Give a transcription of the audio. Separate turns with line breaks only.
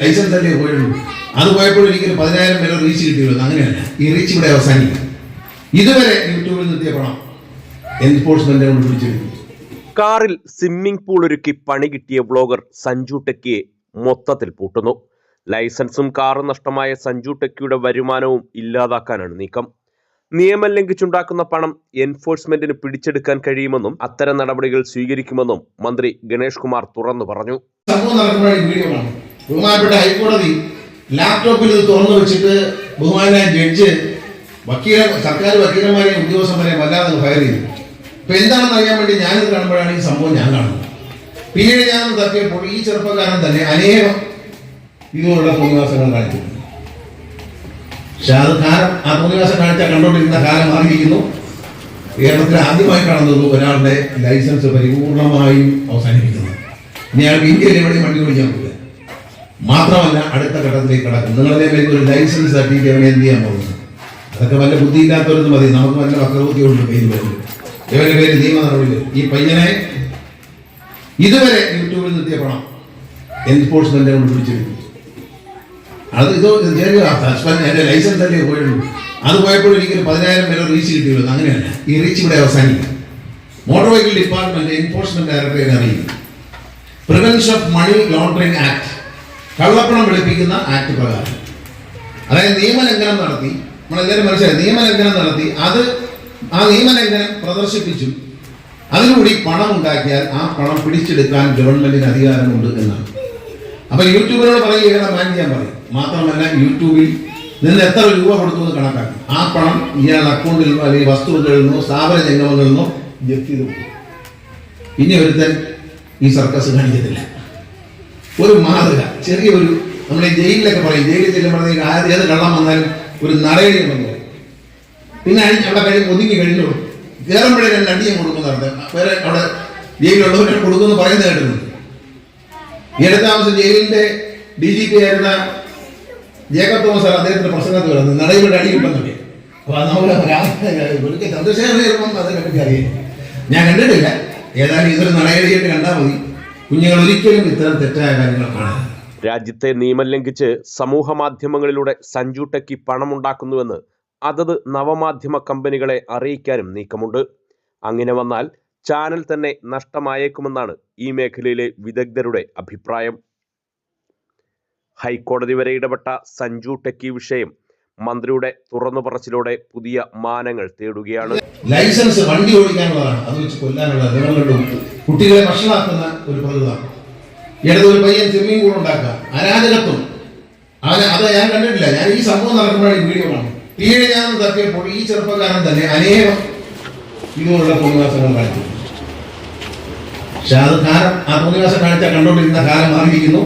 Licence അല്ലേ പോയുള്ളൂ. അത് പോയപ്പോൾ എനിക്ക് പതിനായിരം പേരെ റീച്ച് കിട്ടിയുള്ളൂ അങ്ങനെയല്ല. ഈ റീച്ച് ഇവിടെ അവസാനിക്കും. ഇതുവരെ യൂട്യൂബിൽ നിർത്തിയ പണം എൻഫോഴ്സ്മെന്റ് കൊണ്ട് പിടിച്ചെടുക്കും.
കാറിൽ സ്വിമ്മിംഗ് പൂൾ ഒരുക്കി പണി കിട്ടിയ വ്ളോഗർ സഞ്ജു ടെക്കിയെ മൊത്തത്തിൽ പൂട്ടുന്നു. ലൈസൻസും കാറും നഷ്ടമായ സഞ്ജു ടെക്കിയുടെ വരുമാനവും ഇല്ലാതാക്കാനാണ് നീക്കം. നിയമം ലംഘിച്ചുണ്ടാക്കുന്ന പണം എൻഫോഴ്സ്മെന്റിന് പിടിച്ചെടുക്കാൻ കഴിയുമെന്നും അത്തരം നടപടികൾ സ്വീകരിക്കുമെന്നും മന്ത്രി ഗണേഷ് കുമാർ തുറന്നു പറഞ്ഞു.
ബഹുമാനപ്പെട്ട ഹൈക്കോടതി ലാപ്ടോപ്പിൽ ഇത് തുറന്നു വെച്ചിട്ട് ബഹുമാനായ ജഡ്ജ് വക്കീല സർക്കാർ വക്കീലന്മാരെയും ഉദ്യോഗസ്ഥന്മാരെയും വല്ലാതെ ഫയർ ചെയ്തു. ഇപ്പൊ എന്താണെന്ന് അറിയാൻ വേണ്ടി ഞാനിത് കാണുമ്പോഴാണ് ഈ സംഭവം ഞാൻ കാണുന്നത്. പിന്നീട് ഞാൻ തപ്പിയപ്പോൾ ഈ ചെറുപ്പക്കാരൻ തന്നെ അനേകം ഇതുപോലുള്ള തോന്നിവാസങ്ങൾ കാണിച്ചിട്ടുണ്ട് പക്ഷെ അത് കാലം ആ തോന്നിവാസം കാണിച്ചാൽ കണ്ടുകൊണ്ടിരുന്ന കാലം മാറിയിരിക്കുന്നു. കേരളത്തിൽ ആദ്യമായി കാണുന്നത് ഒരാളുടെ ലൈസൻസ് പരിപൂർണമായും അവസാനിപ്പിക്കുന്നത് ഇനി അയാൾക്ക് ഇന്ത്യയിൽ എവിടെയും വണ്ടി ഓടിക്കാൻ പറ്റില്ല. മാത്രമല്ല അടുത്ത ഘട്ടത്തിലേക്ക് കടക്കും. നിങ്ങളെ പേർക്ക് ഒരു ലൈസൻസ് സർട്ടിഫിക്കറ്റ് എന്ത് ചെയ്യാൻ പോകുന്നത് അതൊക്കെ വല്ല ബുദ്ധിയില്ലാത്തവരൊന്നും മതി. നമുക്ക് വല്ല വക്രബുദ്ധിയുണ്ട് പേര് വരും ഇവരുടെ പേര് നിയമ നടപടികൾ. ഈ പയ്യനെ ഇതുവരെ യൂട്യൂബിൽ നിർത്തിയ പണം എൻഫോഴ്സ്മെന്റ് കൊണ്ട് പിടിച്ചെടുക്കും അത് ഇത് എന്റെ ലൈസൻസ് അല്ലേ പോയുള്ളൂ. അത് പോയപ്പോൾ എനിക്ക് പതിനായിരം പേരെ റീച്ച് കിട്ടിയുള്ളൂ അങ്ങനെയല്ല. ഈ റീച്ച് ഇവിടെ അവസാനിക്കും. Motor vehicle department enforcement directorate അറിയിക്കും. Prevention of money laundering act കള്ളപ്പണം വെളുപ്പിക്കുന്ന ആക്ട് പ്രകാരം. അതായത് നിയമലംഘനം നടത്തി നമ്മളെല്ലാവരും മനസ്സിലായി നിയമലംഘനം നടത്തി അത് ആ നിയമലംഘനം പ്രദർശിപ്പിച്ചും അതിലൂടെ പണം ഉണ്ടാക്കിയാൽ ആ പണം പിടിച്ചെടുക്കാൻ ഗവൺമെന്റിന് അധികാരമുണ്ട് എന്നാണ്. അപ്പൊ യൂട്യൂബിനോട് പറയുകയാണ് ചെയ്യാൻ പറയും. മാത്രമല്ല യൂട്യൂബിൽ നിന്ന് എത്ര രൂപ കൊടുത്തു എന്ന് കണക്കാക്കും. ആ പണം ഇയാൾ അക്കൗണ്ടിൽ നിന്നോ അല്ലെങ്കിൽ വസ്തുക്കളിൽ നിന്നോ സ്ഥാപന ജംഗമങ്ങളിൽ നിന്നോ ജപ്തി ഇനി ഒരുത്തൻ ഈ സർക്കസ് കാണിക്കത്തില്ല. ഒരു മാതൃക ചെറിയ ഒരു നമ്മൾ ജയിലിലൊക്കെ പറയും ജയിലിൽ ചെല്ലുമ്പോഴത്തേക്ക് ആദ്യം ഏത് കള്ളം വന്നാലും ഒരു നടയടി വന്നു പിന്നെ അവിടെ കഴിഞ്ഞ് ഒതുങ്ങി കഴിഞ്ഞോളൂ കയറുമ്പോഴേ രണ്ട് അടിയും കൊടുക്കുന്നുണ്ട് വേറെ അവിടെ ജയിലിലുള്ളവരെ കൊടുക്കുമെന്ന് പറയുന്നത് കേട്ടിട്ടുണ്ട് ഈ അടുത്ത താമസം ജയിലിന്റെ ഡി ജി പി ആയിരുന്ന ജേക്കബ് തോമസ് സാർ അദ്ദേഹത്തിന്റെ പ്രസംഗത്തിൽ വരുന്നത് നടയിലൂടെ അടി കിട്ടുന്നുണ്ട് അപ്പൊ അത് അതിനെപ്പറ്റി അറിയാം ഞാൻ കണ്ടിട്ടില്ല. ഏതായാലും ഇതൊരു നടയടിയായിട്ട് കണ്ടാൽ മതി. കുഞ്ഞുങ്ങൾ ഒരിക്കലും ഇത്തരം തെറ്റായ കാര്യങ്ങൾ കാണാൻ
രാജ്യത്തെ നിയമം ലംഘിച്ച് സമൂഹ മാധ്യമങ്ങളിലൂടെ സഞ്ജു ടെക്കി പണമുണ്ടാക്കുന്നുവെന്ന് അതത് നവമാധ്യമ കമ്പനികളെ അറിയിക്കാനും നീക്കമുണ്ട്. അങ്ങനെ വന്നാൽ ചാനൽ തന്നെ നഷ്ടമായേക്കുമെന്നാണ് ഈ മേഖലയിലെ വിദഗ്ധരുടെ അഭിപ്രായം. ഹൈക്കോടതി വരെ ഇടപെട്ട സഞ്ജു ടെക്കി വിഷയം മന്ത്രിയുടെ തുറന്നു പറച്ചിലൂടെ പുതിയ മാനങ്ങൾ തേടുകയാണ്.
ലൈസൻസ് വണ്ടി ഓടിക്കാനുള്ളതാണ്. അത് വെച്ച് കൊല്ലാനുള്ള കുട്ടികളെ വഷളാക്കുന്ന ഒരു പ്രകൃതമാണ് ഇടതൊരു പയ്യൻ സ്വിമ്മിംഗ് പൂൾ ഉണ്ടാക്കുക. അരാജകത്വം അവന് അത് ഞാൻ കണ്ടിട്ടില്ല. ഞാൻ ഈ സംഭവം നടക്കുമ്പോഴാണ് വീഡിയോ കാണും പിന്നീട് ഞാൻ തപ്പിയപ്പോൾ ഈ ചെറുപ്പക്കാരൻ തന്നെ അനേകം ഇതുപോലുള്ള തോന്നിവാസങ്ങൾ കാണിച്ചു പക്ഷെ അത് കാലം ആ തോന്നിവാസം കാണിച്ചാൽ കണ്ടുകൊണ്ടിരുന്ന കാലം മാറിയിരിക്കുന്നു.